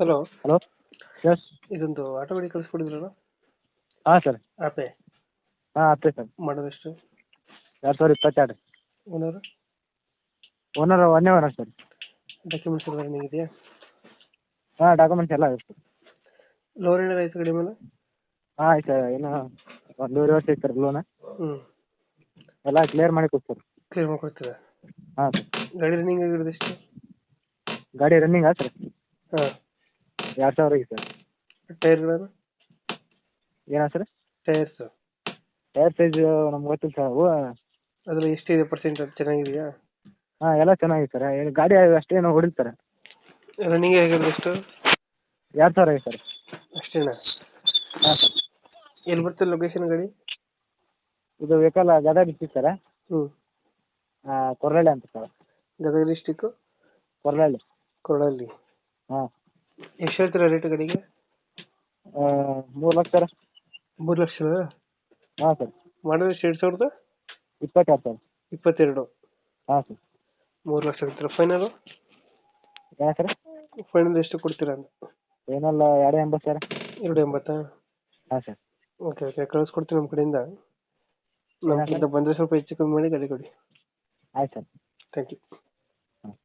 Hello. Hello. Yes ಇದೊಂದು auto ಗಾಡಿ ಕಳಿಸ್ಕೊಡಿದ್ರಲ್ಲ? ಹಾಂ ಸರ್. ಆಪೆ. ಹಾಂ ಅಷ್ಟೇ ಸರ್. ಮಾಡೋದೆಷ್ಟು? ಎರಡು ಸಾವಿರ ಇಪ್ಪತ್ತೆರಡು. ಓನರ್ ಓನರ್ ಒಂದೇ ಓನರ್ ಸರ್. ಡಾಕ್ಯುಮೆಂಟ್ಸ್ ಎಲ್ಲ ರನ್ನಿಂಗ್ ಇದೆಯಾ? ಹಾಂ ಡಾಕ್ಯುಮೆಂಟ್ಸ್ ಎಲ್ಲ ಇತ್ತು ಲೋನ್ ಏನಾರ ಐತೆ ಗಾಡಿ ಮೇಲೆ? ಹಾಂ ಆಯ್ತು ಸರ್. ಏನು ಒಂದೂವರೆ ವರ್ಷ ಐತೆ ಸರ್ ಲೋನ್ ಹ್ಞೂ ಎಲ್ಲ ಕ್ಲಿಯರ್ ಮಾಡಿ ಕೊಡ್ತೀವಿ ಸರ್. ಕ್ಲಿಯರ್ ಮಾಡ್ಕೊಡ್ತೀರಾ ಹಾಂ ಸರ್. ಗಾಡಿ ರನ್ನಿಂಗ್ ಆಗಿರೋದು ಎಷ್ಟು? ಗಾಡಿ ರನ್ನಿಂಗ್ ಸರ್? ಹಾಂ. ಎರಡು ಸಾವಿರ ಸರ್. ಟೈರ್ಗಳನ್ನು ಏನಾ ಸರ್ ಟೈರ್ಸ್. ಟೈರ್ ಸೈಜ್ ನಮ್ಗೆ ಗೊತ್ತಿಲ್ಲ ಸರ್. ಅವು ಅದ್ರಲ್ಲಿ ಎಷ್ಟಿದೆ ಪರ್ಸೆಂಟ್ ಅದು ಚೆನ್ನಾಗಿದೆಯಾ? ಹಾಂ ಎಲ್ಲ ಚೆನ್ನಾಗಿದೆ ಸರ್. ಏನು ಗಾಡಿ ಅಷ್ಟೇನು ಹೊಡಿಲ್ಲ ಸರ್. ರನ್ನಿಂಗ್ ಆಗಿರೋದು ಎಷ್ಟು? ಎರಡು ಸಾವಿರ ಆಗಿದೆ ಸರ್. ಅಷ್ಟೇನಾ? ಹಾಂ ಸರ್. ಎಲ್ಲಿ ಬರ್ತದೆ ಲೊಕೇಶನ್ ಗಾಡಿ? ಇದು ವೆಹಿಕಲ್ ಗದಗ ಡಿಸ್ಟಿಕ್ ಸರ್. ಹ್ಞೂ ಕೊರಳಳ್ಳಿ ಅಂತ ಸರ್. ಗದಗ ಡಿಸ್ಟಿಕ್ಕು ಕೊರಳಳ್ಳಿ. ಕೊರಳಳ್ಳಿ. ಹಾಂ. ಎಷ್ಟು ಹೇಳ್ತೀರಾ ರೇಟ್ ಗಾಡಿಗೆ? ಮೂರು ಲಕ್ಷ ಸರ್. ಮೂರು ಲಕ್ಷ ಹಾಂ ಸರ್. ಮಾಡಿದ್ರೆ ಎಷ್ಟು ಎರಡು ಸಾವಿರದ? ಇಪ್ಪತ್ತಾರು ಸರ್ ಇಪ್ಪತ್ತೆರಡು. ಹಾಂ ಸರ್. ಮೂರು ಲಕ್ಷ ಫೈನಲ್ ಫೈನಲು ಯಾ ಸರ್? ಫೈನಲ್ ಎಷ್ಟು ಕೊಡ್ತೀರಾ ಅಂತ? ಏನಲ್ಲ ಎರಡು ಎಂಬತ್ತು ಸರ್. ಎರಡು ಎಂಬತ್ತಾ? ಹಾಂ ಸರ್. ಓಕೆ ಓಕೆ ಕಳಿಸ್ಕೊಡ್ತೀನಿ ನಮ್ಮ ಕಡೆಯಿಂದ. ನಮ್ಮ ಕಡೆಯಿಂದ ಬಂದರೆ ಸ್ವಲ್ಪ ಹೆಚ್ಚು ಕಮ್ಮಿ ಮಾಡಿ ಗಾಡಿ ಕೊಡಿ. ಆಯ್ತು ಸರ್. Thank you